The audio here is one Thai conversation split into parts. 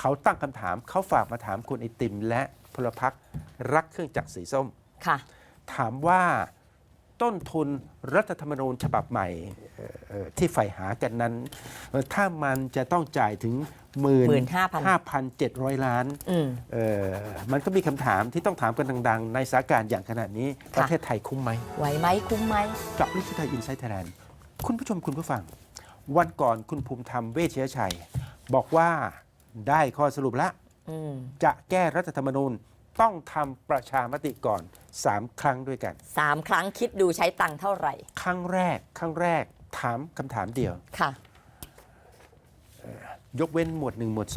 เขาตั้งคำถามเขาฝากมาถามคุณไอติม และพลพักรักเครื่องจักรสีส้ม ค่ะ ถามว่าต้นทุนรัฐธรรมนูญฉบับใหม่เอ่อเอ่อที่ใฝ่หากันนั้นเอ่อถ้ามันจะต้องจ่ายถึง 15,700 ล้านอืม เอ่อมันก็มีคำถามที่ต้องถามกันดัง ๆ ในสถานการณ์อย่างขนาดนี้ ค่ะ ประเทศไทยคุ้มไหม ไหวไหมคุ้มไหม กับลิขิตไทยอินไซต์ไทยแลนด์คุณผู้ชมคุณผู้ฟัง วันก่อนคุณภูมิธรรมเวชยชัย บอกว่า ได้ข้อสรุปแล้วอืมจะแก้รัฐธรรมนูญต้องทำประชามติก่อน 3 ครั้งด้วยกัน สามครั้งคิดดูใช้ตังค์เท่าไหร่ ครั้งแรก ครั้งแรกถามคำถามเดียว ค่ะ ยกเว้นหมวด 1 หมวด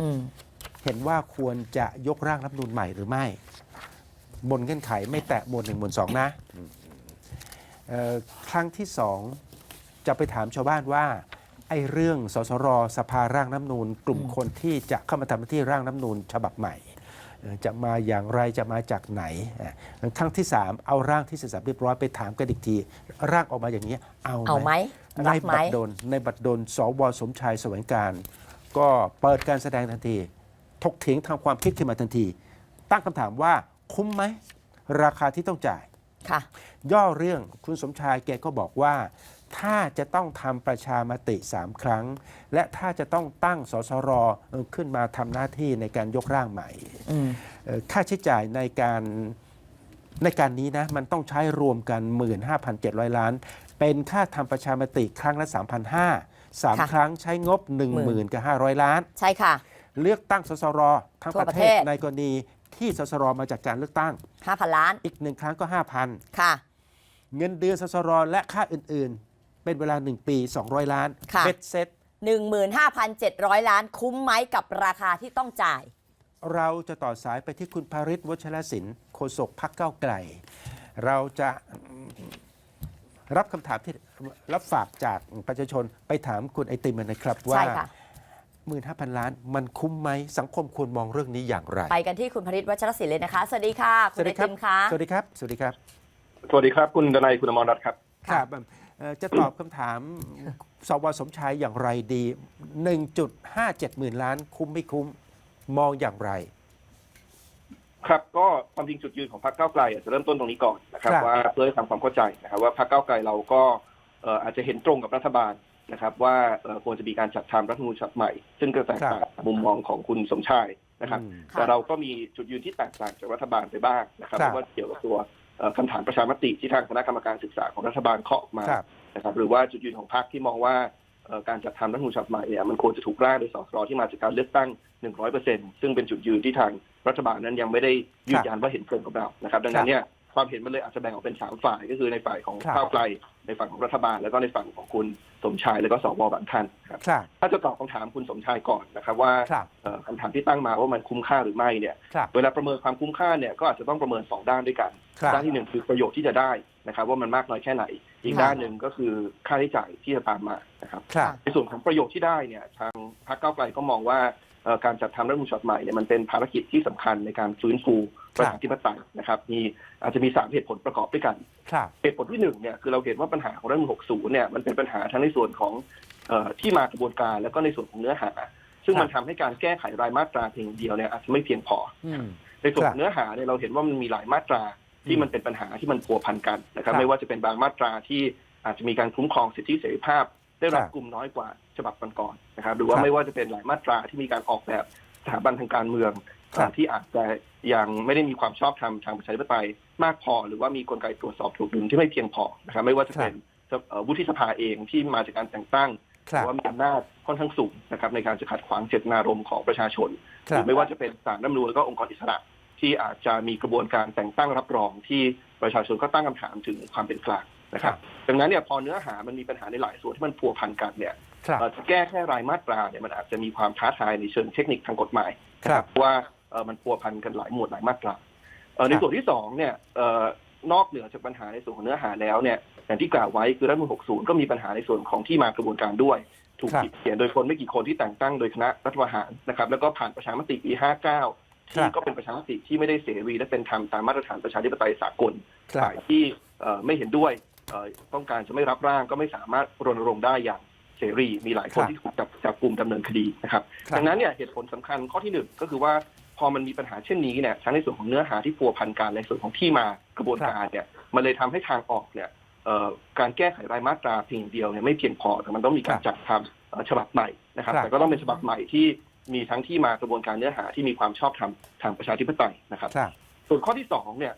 อืม 2 เห็นว่าควรจะยกร่างรัฐธรรมนูญใหม่หรือไม่ บนเงื่อนไขไม่แตะหมวด 1 หมวด 2 นะเอ่อครั้งที่ 2 จะไปถามชาวบ้านว่า ไอ้เรื่องสสรสภาร่างน้ำนูนกลุ่มอืมคนที่จะเข้ามาทำหน้าที่ร่างน้ำนูนฉบับใหม่เอ่อจะมาอย่างไรจะมาจากไหนอะครั้งที่ 3 เอาร่างที่เสร็จสับเรียบร้อยไปถามกันอีกทีร่างออกมาอย่างนี้เอาเอาไหมในรับไหมบัตรดลในบัตรดลสวสมชายแสวงการ ก็เปิดการแสดงทันที ถกเถียงทางความคิดขึ้นมาทันที ตั้งคำถามว่าคุ้มไหมราคาที่ต้องจ่ายค่ะย่อเรื่องคุณสมชายแกก็บอกว่า ถ้าจะต้องทำประชามติ 3 ครั้ง และถ้าจะต้องตั้งสสรเอ่อขึ้นมาทำหน้าที่ในการยกร่างใหม่อืมเอ่อค่าใช้จ่ายในการในการนี้นะมันต้องใช้รวมกัน 15,700 ล้าน เป็นค่าทำประชามติครั้งละ 3,500สามค่ะครั้งใช้งบ 10,000กับ500 ล้าน ใช่ค่ะ เลือกตั้งสสรทั้งทั่วประเทประศเทศในกรณีที่สสรมาจากการเลือกตั้ง 5,000 ล้าน อีกหนึ่งครั้งก็ 5,000 ค่ะ เงินเดือนสสรและค่าอื่น ๆ เป็นเวลา 1 ปี 200 ล้านค่ะ เบ็ดเสร็จ 15,700 ล้านคุ้มไหมกับราคาที่ต้องจ่าย เราจะต่อสายไปที่คุณภริษวัชรศิลป์โฆษกพักเก้าวไกล เราจะรับคำถามที่รับฝากจากประชาชนไปถามคุณไอติมนะครับว่า ใช่ค่ะ 15,000 ล้านมันคุ้มไหมสังคมควรมองเรื่องนี้อย่างไรไปกันที่คุณพริตวัชรศิลป์เลยนะคะ สวัสดีค่ะ คุณไอติมค่ะสวัสดีครับ สวัสดีครับ สวัสดีครับ คุณดนัยคุณอมรรัตน์ครับ ครับเอ่อ จะตอบคำถามสวสมชายอย่างไรดี 1.57หมื่นล้านคุ้มไม่คุ้มมองอย่างไร ครับก็ความจริงจุดยืนของพรรคก้าวไกลอะจะเริ่มต้นตรงนี้ก่อนนะครับครับว่าเพื่อให้ทำความเข้าใจนะครับว่าพรรคก้าวไกลเราก็เอ่ออาจจะเห็นตรงกับรัฐบาลนะครับ ว่าเอ่อควรจะมีการจัดทำรัฐธรรมนูญฉบับใหม่ ซึ่งก็แตกต่างจากมุมมองของคุณสมชายนะครับอืมค่ะแต่เราก็มีจุดยืนที่แตกต่างจากรัฐบาลไปบ้างนะครับครับไม่ว่าเกี่ยวกับตัวเอ่อ คำถามประชามติที่ทางคณะกรรมการศึกษาของรัฐบาลเคาะออกมาครับนะครับหรือว่าจุดยืนของพรรคที่มองว่าเอ่อการจัดทำรัฐธรรมนูญฉบับใหม่เนี่ยมันควรจะถูกร่างโดยสสรที่มาจากการเลือกตั้ง 100%ซึ่งเป็นจุดยืนที่ทางรัฐบาลนั้นยังไม่ได้ยืนยันว่าเห็นตรงกับเรานะครับ ดังนั้นเนี่ยความเห็นมันเลยอาจจะแบ่งออกเป็นสามฝ่ายก็คือในฝ่ายของครับก้าวไกล ในฝั่งของรัฐบาลแล้วก็ในฝั่งของคุณสมชายแล้วก็สวบางท่านครับครับ ถ้าจะตอบคำถามคุณสมชายก่อนนะครับ ว่าครับเอ่อคำถามที่ตั้งมาว่ามันคุ้มค่าหรือไม่เนี่ย ครับ เวลาประเมินความคุ้มค่าเนี่ยก็อาจจะต้องประเมินสองด้านด้วยกันครับด้านที่หนึ่งคือประโยชน์ที่จะได้นะครับ ว่ามันมากน้อยแค่ไหน อีกครับ ด้านหนึ่งก็คือค่าใช้จ่ายที่จะตามมานะครับครับ ในส่วนของประโยชน์ที่ได้เนี่ยทางพรรคก้าวไกลก็มองว่าเอ่อการจัดทำรัฐธรรมนูญฉบับใหม่เนี่ยมันเป็นภารกิจที่สำคัญในการฟื้นฟู ประชาธิปไตยนะครับ มีอาจจะมีสามเหตุผลประกอบด้วยกันครับเหตุผลที่หนึ่งเนี่ยคือเราเห็นว่าปัญหาของรัฐธรรมนูญ60 เนี่ยมันเป็นปัญหาทั้งในส่วนของเอ่อที่มากระบวนการแล้วก็ในส่วนของเนื้อหา ซึ่งครับมันทำให้การแก้ไขรายมาตราเพียงเดียวเนี่ยอาจจะไม่เพียงพออืมในส่วนคขรัอบงเนื้อหาเนี่ยเราเห็นว่ามันมีหลายมาตราที่มันเป็นปัญหาที่มันพัวพันกันนะครับครับไม่ว่าจะเป็นบางมาตราที่อาจจะมีการคุ้มครองสิทธิเสรีภาพ ได้รับครับกลุ่มน้อยกว่าฉบับก่อนๆนะครับ หรือว่าครับไม่ว่าจะเป็นหลายมาตราที่มีการออกแบบสถาบันทางการเมืองครับ ที่อาจจะยังไม่ได้มีความชอบธรรมทางประชาธิปไตยมากพอ หรือว่ามีกลไกตรวจสอบถูกดุลที่ไม่เพียงพอนะครับไม่ว่าจะเป็นเอ่อวุฒิสภาเองที่มาจากการแต่งตั้งคหรัรืบอว่ามีอำนาจค่อนข้างสูงนะครับในการจะขัดขวางเจตนารมณ์ของประชาชนคหรัรืบอไม่ว่าจะเป็นศาลรัฐธรรมนูญแล้วก็องค์กรอิสระที่อาจจะมีกระบวนการแต่งตั้งรับรองที่ประชาชนก็ตั้งคำถามถึงความเป็นกลางนะครับ ดังนั้นเนี่ยพอเนื้อหามันมีปัญหาในหลายส่วนที่มันพัวพันกันเนี่ยครับเอ่อจะแก้แค่รายมาตราเนี่ยมันอาจจะมีความท้าทายในเชิงเทคนิคทางกฎหมายครับเพราะว่าเอ่อ มันพัวพันกันหลายหมวดหลายมาตราเอ่อในครับส่วนที่สองเนี่ยเอ่อนอกเหนือจากปัญหาในส่วนของเนื้อหาแล้วเนี่ยอย่างที่กล่าวไว้คือรัฐธรรมนูญ60 ก็มีปัญหาในส่วนของที่มากระบวนการด้วย ถูกครับเขียนโดยคนไม่กี่คนที่แต่งตั้งโดยคณะรัฐประหารนะครับ แล้วก็ผ่านประชามติปี 59 ที่ก็เป็นประชามติที่ไม่ได้เสรีและเป็นธรรมตามมาตรฐานประชาธิปไตยสากลครับฝ่ายที่เอ่อไม่เห็นด้วยเอ่อต้องการจะไม่รับร่างก็ไม่สามารถรณรงค์ได้อย่างเสรีมีหลายคนครับที่ถูกจับจับกลุ่มดำเนินคดีนะครับครับดังนั้นเนี่ยเหตุผลสำคัญข้อที่หนึ่งก็คือว่า พอมันมีปัญหาเช่นนี้เนี่ยทั้งในส่วนของเนื้อหาที่พัวพันการในส่วนของที่มากระบวนการเนี่ยมันเลยทำให้ทางออกเนี่ยเอ่อการแก้ไขรายมาตราเพียงอย่างเดียวเนี่ยไม่เพียงพอแต่มันต้องมีการจัดทำเอ่อฉบับใหม่นะครับครับ แต่ก็ต้องเป็นฉบับใหม่ที่มีทั้งที่มากระบวนการเนื้อหาที่มีความชอบธรรมทางประชาธิปไตยนะครับครับส่วนข้อที่สองเนี่ย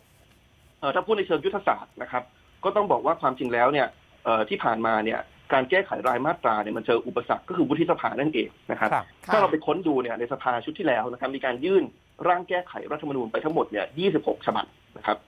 เอ่อถ้าพูดในเชิงยุทธศาสตร์นะครับ ก็ต้องบอกว่าความจริงแล้วเนี่ยเอ่อที่ผ่านมาเนี่ย การแก้ไขรายมาตราเนี่ยมันเจออุปสรรคก็คือวุฒิสภานั่นเองนะครับครับ ถ้าเราไปค้นดูเนี่ยในสภาชุดที่แล้วนะครับมีการยื่นร่างแก้ไขรัฐธรรมนูญไปทั้งหมดเนี่ย 26 ฉบับนะครับ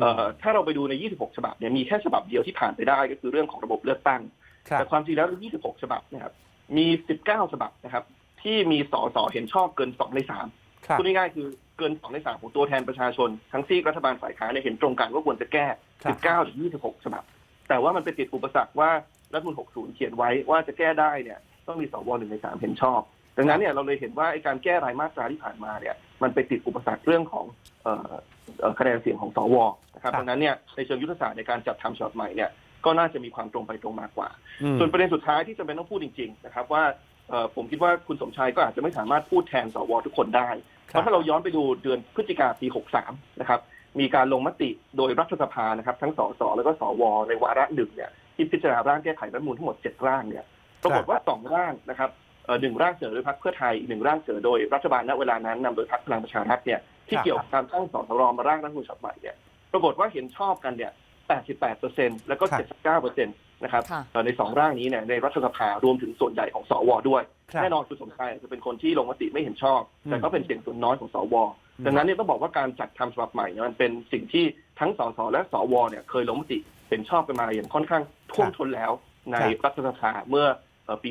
เอ่อถ้าเราไปดูใน 26 ฉบับเนี่ยมีแค่ฉบับเดียวที่ผ่านไปได้ก็คือเรื่องของระบบเลือกตั้งครับแต่ความจริงแล้วใน26 ฉบับเนะครับมี 19 ฉบับนะครับ ที่มีสสเห็นชอบเกิน 2 ใน3ครับพูดง่ายๆคือเกิน 2 ใน 3 ของตัวแทนประชาชน ทั้งซีกรัฐบาลฝ่ายค้านเนี่ยเห็นตรงกันว่าควรจะแก้ครับ19 ถึง 26 ฉบับ แต่ว่ามันไปติดอุปสรรคว่า รัฐธรรมนูญ60 เขียนไว้ว่าจะแก้ได้เนี่ยต้องมีสวหนึ่งในสามเห็นชอบ ดังนั้นเนี่ยเราเลยเห็นว่าไอ้การแก้รายมาตราที่ผ่านมาเนี่ยมันไปติดอุปสรรคเรื่องของเอ่อเอ่อคะแนนเสียงของสวนะครับครับดังนั้นเนี่ยในเชิงยุทธศาสตร์ในการจัดทำฉบับใหม่เนี่ยก็น่าจะมีความตรงไปตรงมากกว่าอืมส่วนประเด็นสุดท้ายที่จำเป็นต้องพูดจริง ๆ นะครับว่าเอ่อผมคิดว่าคุณสมชายก็อาจจะไม่สามารถพูดแทนสวทุกคนได้ เพราะถ้าเราย้อนไปดูเดือนพฤศจิกาปี 63 นะครับ มีการลงมติโดยรัฐสภานะครับ ทั้งสสแล้วก็สวในวาระหนึ่งเนี่ย ที่พิจารณาร่างแก้ไขรัฐธรรมนูญทั้งหมด7ร่างเนี่ยปรากฏว่าสองร่างนะครับเอ่อหนึ่งร่างเสนอโดยพรรคเพื่อไทยอีกหนึ่งร่างเสนอโดยรัฐบาลณเวลานั้นนำโดยพรรคพลังประชารัฐเนี่ยที่ครับเกี่ยวกับการตั้งสสรมาร่างรัฐธรรมนูญฉบับใหม่เนี่ยปรากฏว่าเห็นชอบกันเนี่ย 88เปอร์เซ็นต์แล้วก็ 79เปอร์เซ็นต์นะครับค่ะเอ่อในสองร่างนี้เนี่ยในรัฐสภารวมถึงส่วนใหญ่ของสวด้วยครับแน่นอนคุณสมชายจะเป็นคนที่ลงมติไม่เห็นชอบ แต่อืมก็เป็นเสียงส่วนน้อยของสวอืมดังนั้นเนี่ยต้องบอกว่าการจัดทำฉบับใหม่เนี่ยมันเป็นสิ่งที่ทั้งสสและสวเนี่ยเคยลงมติเห็นชอบกันมาอย่างค่อนข้าง ท่วมท้นแล้วในรัฐสภาเมื่อเอ่อปี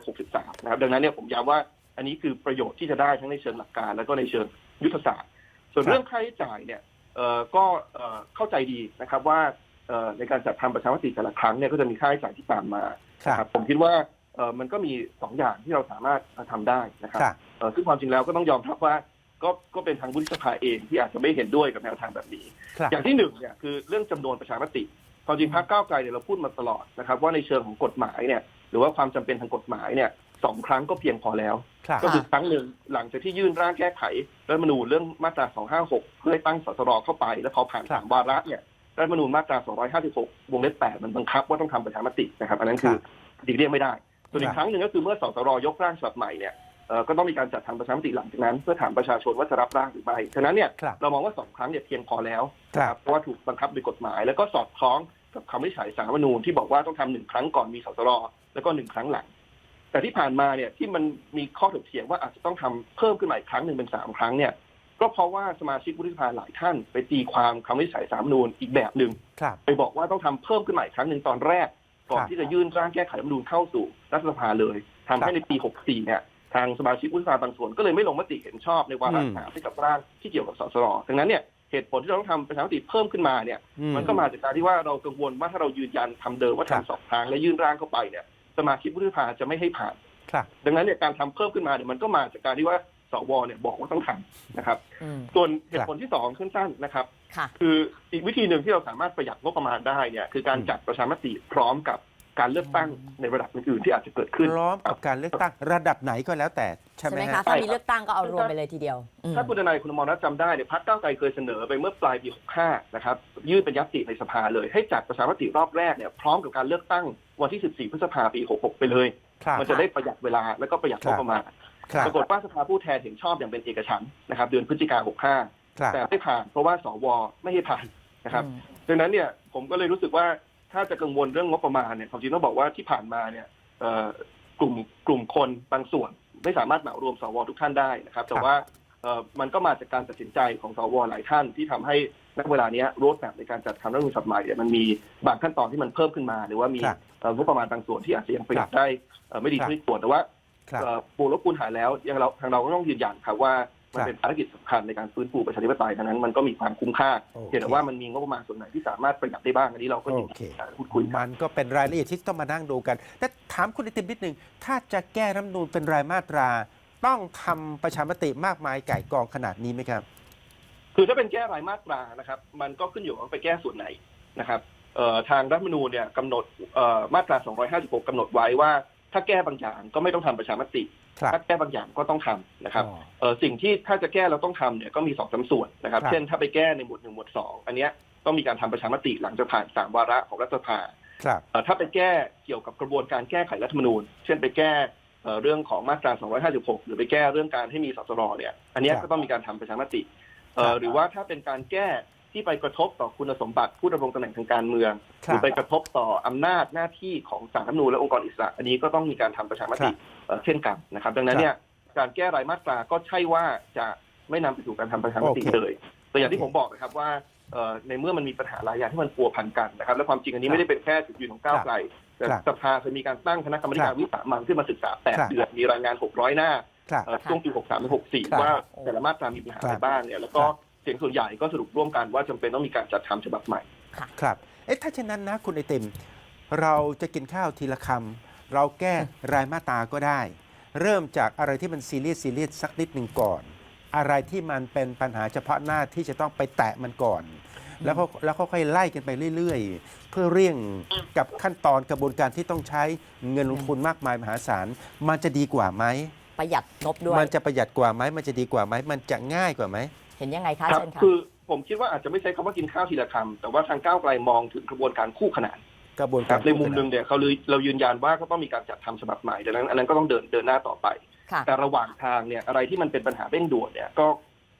2563 นะครับ ดังนั้นเนี่ยผมย้ำว่าอันนี้คือประโยชน์ที่จะได้ทั้งในเชิงหลักการ แล้วก็ในเชิงยุทธศาสตร์ ส่วนเรื่องค่าใช้จ่ายเนี่ยเอ่อก็เอ่อเข้าใจดีนะครับว่าเอ่อในการจัดทำประชามติแต่ละครั้งเนี่ยก็จะมีค่าใช้จ่ายที่ตามมาครับนะครับผมคิดว่าเอ่อมันก็มีสองอย่างที่เราสามารถทำได้นะครับครับเอ่อซึ่งความจริงแล้วก็ต้องยอมรับว่าก็ก็เป็นทางวุฒิสภาเองที่อาจจะไม่เห็นด้วยกับแนวทางแบบนี้ครับอย่างที่หนึ่งเนี่ยคือเรื่องจำนวนประชามติ ความจริงพรรคก้าวไกลเนี่ยเราพูดมาตลอดนะครับ ว่าในเชิงของกฎหมายเนี่ยหรือว่าความจำเป็นทางกฎหมายเนี่ยสองครั้งก็เพียงพอแล้วครับก็คือครั้งหนึ่งหลังจากที่ยื่นร่างแก้ไขรัฐธรรมนูญเรื่องมาตรา 256 เพื่อให้ตั้งสสรเข้าไป แล้วพอผ่านครับสามวาระเนี่ยรัฐธรรมนูญมาตรา 256 วงเล็บ 8 มันบังคับว่าต้องทำประชามตินะครับ อันนั้นคือหลีกเลี่ยงไม่ได้ ส่วนอีครักบครั้งหนึ่งก็คือเมื่อสสรยกร่างฉบับใหม่เนี่ยเอ่อ ก็ต้องมีการจัดทำประชามติหลังจากนั้น เพื่อถามประชาชนว่าจะรับร่างหรือไม่ฉะนั้นเนี่ยครับเรามองว่าสองครั้งเนี่ยเพียงพอแล้วครับเพราะว่าถูกบังคับโดยกฎหมาย แล้วก็สอดคล้องกับคำวินิจฉัยสารรัฐธรรมนูญที่บอกว่าต้องทำหนึ่งครั้งก่อนมีสสรแล้วก็หนึ่งครั้งหลัง แต่ที่ผ่านมาเนี่ยที่มันมีข้อถกเถียงว่าอาจจะต้องทำเพิ่มขึ้นมาอีกครั้งหนึ่งเป็นสามครั้งเนี่ยก็เพราะว่าสมาชิกวุฒิสภาหลายท่านไปตีความคำวินิจฉัยสารรัฐธรรมนูญอีกแบบหนึ่ง ครับ ไปบอกว่าต้องทำเพิ่มขึ้นมาอีกครั้งหนึ่งตอนแรก ก่อนครับที่จะยื่นร่างแก้ไขรัฐธรรมนูญเข้าสู่รัฐสภาเลยทำให้ในปี 64 เนี่ย ทางสมาชิกวุฒิสภาบางส่วนก็เลยไม่ลงมติเห็นชอบในวาระอืมสามที่กับร่างที่เกี่ยวกับสสรดังนั้นเนี่ยเหตุผลที่เราต้องทำประชามติเพิ่มขึ้นมาเนี่ยอืมันก็มาจากการที่ว่าเรากังวลว่าถ้าเรายืนยันทำเดิมว่าครับทำสองครั้งและยื่นร่างเข้าไปเนี่ย สมาชิกวุฒิสภาจะไม่ให้ผ่านครับดังนั้นเนี่ยการทำเพิ่มขึ้นมาเนี่ยมันก็มาจากการที่ว่าสวเนี่ยบอกว่าต้องทำนะครับอืมส่วนเหตุผลที่สองสั้นๆนะครับค่ะคืออีกวิธีหนึ่งที่เราสามารถประหยัดงบประมาณได้เนี่ยคือการอืมจัดประชามติพร้อมกับ การเลือกตั้งในระดับอื่นๆที่อาจจะเกิดขึ้น พร้อมกับการเลือกตั้งระดับไหนก็แล้วแต่ใช่ใช่ไหมไหมฮะคะถ้ามีเลือกตั้งก็เอารวมไปเลยทีเดียวอืมถ้าคุณทนายคุณอมรรัตน์จำได้เนี่ยพรรคก้าวไกลเคยเสนอไปเมื่อปลายปี 65 นะครับ ยื่นเป็นยัตติในสภาเลย ให้จัดประชามติรอบแรกเนี่ยพร้อมกับการเลือกตั้งวันที่ 14 พฤษภาปี 66 ไปเลย ครับ มันจะได้ประหยัดเวลาแล้วก็ประหยัดงบประมาณ ครับปรากฏว่าสภาผู้แทนเห็นชอบอย่างเป็นเอกฉันท์นะครับเดือนพฤศจิกา65ครับแต่ไม่ผ่านเพราะว่าสวไม่ให้ผ่านนะครับ อืมดังนั้นเนี่ยผมก็เลยรู้สึกว่า ถ้าจะกังวลเรื่องงบประมาณเนี่ยความจริงต้องบอกว่าที่ผ่านมาเนี่ยเอ่อกลุ่มกลุ่มคนบางส่วนไม่สามารถเหมารวมสวทุกท่านได้นะครับ แต่ว่าเอ่อมันก็มาจากการตัดสินใจของสวหลายท่านที่ทำให้ณเวลาเนี้รถแบบในการจัดทำรัฐธรรมนูญฉบับใหม่เนี่ยมันมีบางขั้นตอนที่มันเพิ่มขึ้นมา หรือว่ามีครับเอ่องบประมาณบางส่วนที่อาจจะยังประหยัดได้เอ่อไม่ดีครับเท่าที่ควรแต่ว่าครับเอ่อปูลบคูณหารแล้วยังเราทางเราก็ต้องยืนยันครับว่า มันครับเป็นภารกิจสำคัญในการฟื้นฟูประชาธิปไตยดังนั้นมันก็มีความคุ้มค่าโอเคเพียงแต่ว่ามันมีงบประมาณส่วนไหนที่สามารถประหยัดได้บ้างอันนี้เราก็อยู่โอเคในการพูดคุยกันมันก็เป็นรายละเอียดที่ต้องมานั่งดูกัน แต่ถามคุณไอติมนิดหนึ่งถ้าจะแก้รัฐธรรมนูญเป็นรายมาตรา ต้องทำประชามติมากมายไก่กองขนาดนี้ไหมครับ คือถ้าเป็นแก้รายมาตรานะครับ มันก็ขึ้นอยู่ว่าไปแก้ส่วนไหนนะครับเอ่อทางรัฐธรรมนูญเนี่ยกำหนดเอ่อมาตรา 256 กำหนดไว้ว่า ถ้าแก้บางอย่างก็ไม่ต้องทำประชามติครับถ้าแก้บางอย่างก็ต้องทำนะครับอ๋อเออสิ่งที่ถ้าจะแก้เราต้องทำเนี่ยก็มีสองสามส่วนนะครับครับ เช่นถ้าไปแก้ในหมวดหนึ่งหมวดสองอันเนี้ยต้องมีการทำประชามติหลังจากผ่านสามวาระของรัฐสภาครับเอ่อถ้าไปแก้เกี่ยวกับกระบวนการแก้ไขรัฐธรรมนูญ เช่นไปแก้เอ่อเรื่องของมาตรา 256 หรือไปแก้เรื่องการให้มีสสรเนี่ย อันเนี้ยครับก็ต้องมีการทำประชามติเอ่อครับหรือว่าถ้าเป็นการแก้ ที่ไปกระทบต่อคุณสมบัติผู้ดำรงตำแหน่งทางการเมืองคหรัรืบอไปกระทบต่ออำนาจหน้าที่ของสารรัฐธรรมนูญและองค์กรอิสระ อันนี้ก็ต้องมีการทำประชามติครับเอ่อเช่นกันนะครับ ดังนั้นเนี่ยการแก้รายมาตราก็ใช่ว่าจะไม่นำไปสู่การทำประชามติโอเคเลยแต่อย่างที่โอเคผมบอกนะครับว่าเอ่อในเมื่อมันมีปัญหาหลายอย่างที่มันพัวพันกันนะครับ และความจริงอันนี้ไม่ได้เป็นแค่จุดยืนของก้าวไกลแต่ครับสภาเคยมีการตั้งคณะกรรมครัการบวิสามันขึ้นมาศึกษาครับ8เดือนมีรายงาน 600 หน้าครับเอ่อช่วงปี 63 ถึงครับ64 ว่าแต่ละมาตรามีปัญหาอะไรครับบ้างเนี่ยแล้วก็ครับ เสียงส่วนใหญ่ก็สรุปร่วมกันว่าจำเป็นต้องมีการจัดทำฉบับใหม่ครับเอ๊ะถ้าเช่นนั้นนะคุณไอติมเราจะกินข้าวทีละคำเราแก้รายมาตราก็ได้ เริ่มจากอะไรที่มันซีเรียสซีเรียสสักนิดหนึ่งก่อน อะไรที่มันเป็นปัญหาเฉพาะหน้าที่จะต้องไปแตะมันก่อน แล้วก็แล้วก็ค่อยไล่กันไปเรื่อยๆ เพื่อเร่งกับขั้นตอนกระบวนการที่ต้องใช้เงินลงทุนมากมายมหาศาลมันจะดีกว่าไหมประหยัดงบด้วยมันจะประหยัดกว่าไหมมันจะดีกว่าไหมมันจะง่ายกว่าไหม เห็นยังไงคะครับเชิญค่ะคือผมคิดว่าอาจจะไม่ใช้คำว่ากินข้าวทีละคำแต่ว่าทางก้าวไกลมองถึงกระบวนการคู่ขนานกระบวนคการัรบในมุมหนึ่งเนี่ยเขาเลยเรายืนยันว่าก็ต้องมีการจัดทำฉบับใหม่ดังนั้นอันนั้นก็ต้องเดินเดินหน้าต่อไปค่ะแต่ระหว่างทางเนี่ยอะไรที่มันเป็นปัญหาเร่งด่วนเนี่ยก็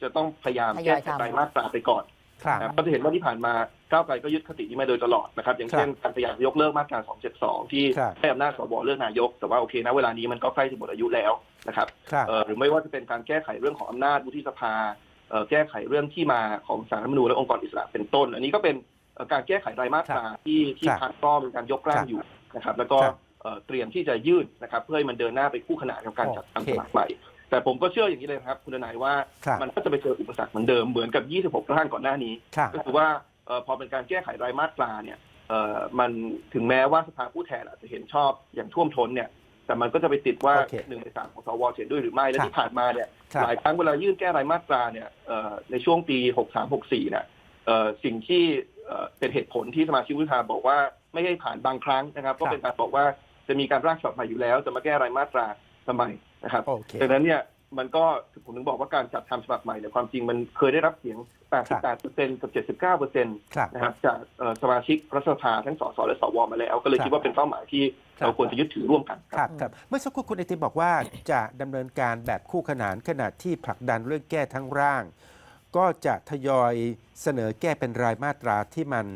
จะต้องพยายามทยแก้อยไขทำรายมาตราไปก่อนครับนะครับก็จะเห็นว่าที่ผ่านมาก้าวไกลก็ยึดคตินี้มาโดยตลอดนะครับ อย่างเช่นการพยายามยกเลิกมาตรา 272 ที่ครับให้อำนาจสวเลือกนายก แต่ว่าโอเคนะเวลานี้มันก็ใกล้จะหมดอายุแล้วนะครับครับเอ่อหรือไม่ว่าจะเป็นการแก้ไขเรื่องของอำนาจวุฒิสภาเอ่อ แก้ไขเรื่องที่มาของสารรัฐธรรมนูญและองค์กรอิสระเป็นต้น อันนี้ก็เป็นเอ่อการแก้ไขรายมาตราที่ที่ครับพักก็มีการยกร่างอยู่นะครับ แล้วก็ครับเอ่อเตรียมที่จะยื่นนะครับ เพื่อให้มันเดินหน้าไปคู่ขนานกับการจัดโอเคทำฉบับใหม่แต่ผมก็เชื่ออย่างนี้เลยนะครับ คุณนายว่าครับมันก็จะไปเจออุปสรรคเหมือนเดิมเหมือนกับ 26 ร่างก่อนหน้านี้ครับก็คือว่าเอ่อพอเป็นการแก้ไขรายมาตราเนี่ยเอ่อมันถึงแม้ว่าสภาผู้แทนอาจจะเห็นชอบอย่างท่วมท้นเนี่ย แต่มันก็จะไปติดว่าโอเคหนึ่งในสามของสวเห็นด้วยหรือไม่และครับที่ผ่านมาเนี่ยครับ หลายครั้งเวลายื่นแก้รายมาตราเนี่ยเอ่อในช่วงปี63-64เนี่ยเอ่อสิ่งที่เอ่อเป็นเหตุผลที่สมาชิกวุฒิสภาบอกว่าไม่ให้ผ่านบางครั้งนะครับ ก็เป็นการบอกว่าจะมีการร่างฉบับใหม่อยู่แล้ว จะมาแก้รายมาตราทำไมนะครับ โอเค ดังนั้นเนี่ย มันก็ผมถึงบอกว่าการจัดทำฉบับใหม่เนี่ยความจริงมันเคยได้รับเสียง 88%กับ 79%ครับนะครับจากเอ่อสมาชิกรัฐสภาทั้งสสและสวมาแล้ว ก็เลยครับคิดว่าเป็นเป้าหมายที่ครับเราควรจะยึดถือร่วมกันครับครับเมื่อสักครู่คุณไอติมบอกว่าจะดำเนินการแบบคู่ขนานขณะที่ผลักดันเรื่องแก้ทั้งร่าง ก็จะทยอยเสนอแก้เป็นรายมาตราที่มัน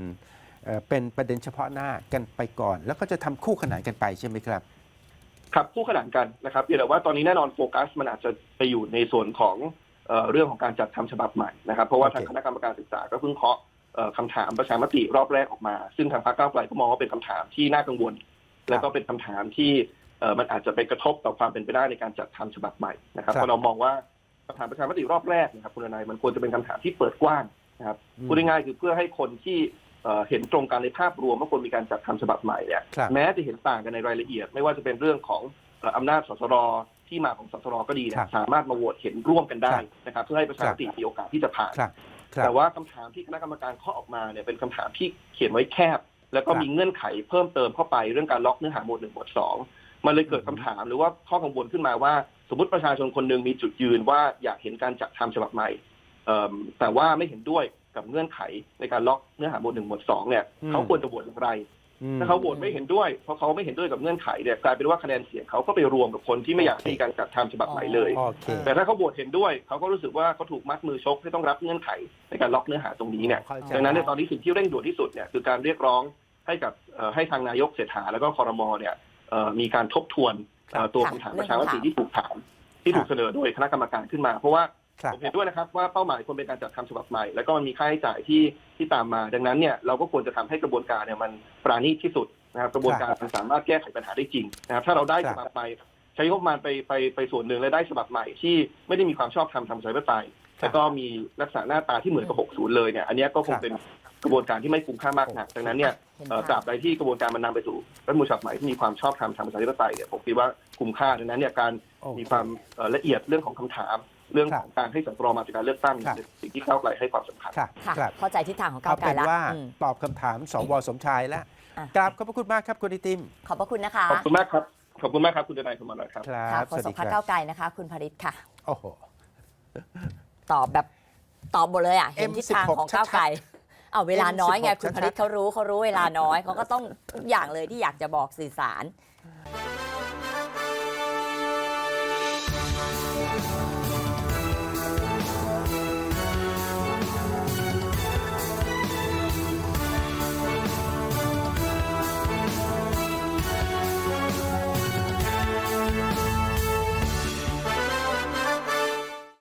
เอ่อเป็นประเด็นเฉพาะหน้ากันไปก่อน แล้วก็จะทำคู่ขนานกันไปใช่ไหมครับ ครับคู่ขนานกันนะครับเพียงแต่ว่าตอนนี้แน่นอนโฟกัสมันอาจจะไปอยู่ในส่วนของเอ่อเรื่องของการจัดทำฉบับใหม่นะครับ เพราะว่าโอเคทางคณะกรรมการศึกษาก็เพิ่งเคาะเอ่อคำถามประชามติรอบแรกออกมา ซึ่งทางพรรคก้าวไกลก็มองว่าเป็นคำถามที่น่ากังวล แล้วก็เป็นคำถามที่เอ่อมันอาจจะไปกระทบต่อความเป็นไปได้ในการจัดทำฉบับใหม่นะครับครับเพราะเรามองว่าคำถามประชามติรอบแรกนะครับคุณนายมันควรจะเป็นคำถามที่เปิดกว้างนะครับอืมพูดง่ายๆคือเพื่อให้คนที่ เอ่อเห็นตรงกันในภาพรวมว่าควรมีการจัดทำฉบับใหม่เนี่ยครับแม้จะเห็นต่างกันในรายละเอียด ไม่ว่าจะเป็นเรื่องของเอ่ออำนาจสสรที่มาของสสรก็ดีนะครับสามารถมาโหวตเห็นร่วมกันได้นะครับเพื่อให้ประชามติมีโอกาสที่จะผ่านครับครับแต่ว่าคำถามที่คณะกรรมการข้อออกมาเนี่ยเป็นคำถามที่เขียนไว้แคบ แล้วก็ครับมีเงื่อนไขเพิ่มเติมเข้าไปเรื่องการล็อกเนื้อหาหมวดหนึ่งหมวดสองมันเลยเกิดคำถามหรือว่าข้อกังวลขึ้นมาว่า สมมติประชาชนคนหนึ่งมีจุดยืนว่าอยากเห็นการจัดทำฉบับใหม่เอิ่มแต่ว่าไม่เห็นด้วย กับเงื่อนไขในการล็อกเนื้อหาหมวดหนึ่งหมวดสองเนี่ยอืม เขาควรจะโหวตอย่างไรอืมถ้าเขาโหวตไม่เห็นด้วย เพราะเขาไม่เห็นด้วยกับเงื่อนไขเนี่ยกลายเป็นว่าคะแนนเสียงเขาก็ไปรวมกับคนที่ไม่อยากโอเคให้มีการจัดทำฉบับใหม่เลย โอเคแต่ถ้าเขาโหวตเห็นด้วย เขาก็รู้สึกว่าเขาถูกมัดมือชกให้ต้องรับเงื่อนไขในการล็อกเนื้อหาตรงนี้เนี่ย เข้าใจดังนั้นในตอนนี้สิ่งที่เร่งด่วนที่สุดเนี่ยคือการเรียกร้องให้กับเอ่อให้ทางนายกเศรษฐาแล้วก็คอรมอเนี่ยเอ่อมีการทบทวนเอ่อตัวค่ะคำถามเรื่ปองระชามติคำถามที่ถูกถาม ที่ถูกเสนอโดยคณะกรรมการขึ้นมา เพราะว่าครับ ผมเห็นด้วยนะครับว่าเป้าหมายควรเป็นการจัดทำฉบับใหม่ แล้วก็มันมีค่าใช้จ่ายที่ที่ตามมา ดังนั้นเนี่ยเราก็ควรจะทำให้กระบวนการเนี่ยมันปราณีตที่สุดนะครับกระบวนการมันสามารถแก้ไขปัญหาได้จริงนะครับถ้าเราได้ครัฉบบับใหม่ใช้งบประมาณไปไปไปส่วนหนึ่งและได้ฉบับใหม่ที่ไม่ได้มีความชอบธรรมทางประชาธิปไตยแล้วก็มีลักษณะหน้าตาที่เหมือนกับ 60 เลยเนี่ยอันเนี้ยก็คงเป็นกระบวนการที่ไม่คุ้มค่ามากนักดังนั้นเนี่ยเห็นเอ่อภาพตราบใดที่กระบวนการมันนำไปสู่รัฐธรรมนูญฉบับใหม่ที่มีความชอบธรรมทางประชาธิปไตยเนี่ยผมคิดว่าคุ้มค่าดังนั้นเนี่ยการโอเคมีความเอ่อละเอียดเรื่องของคำถาม เรื่องของการให้สตรมาจากการเลือกตั้งครับ เป็นสิ่งที่ก้าวไกลให้ความสำคัญครับค่ะครับเข้าใจทิศทางของก้าเอาวไกลเป็นแล้วว่าอืม ตอบคำถามสวสมชายแล้วอะ กราบขอบพระคุณมากครับคุณไอติมขอบพระคุณนะคะขอบคุณมากครับ ขอบคุณมากครับคุณทนายสมรรัตน์ครับ ครัค่ะบโฆษสวัสกดีพรรคครัก้าบวไกลนะคะ คุณพริตค่ะ โอ้โห ตอบแบบตอบหมดเลยอะเห็นทิศทางของชัดๆก้าวไกลเอาเวลาน้อยไง M16 คุณพชัดๆริตเขารู้เขารู้เวลาน้อยเขาก็ต้องทุกอย่างเลยที่อยากจะบอกสื่อสาร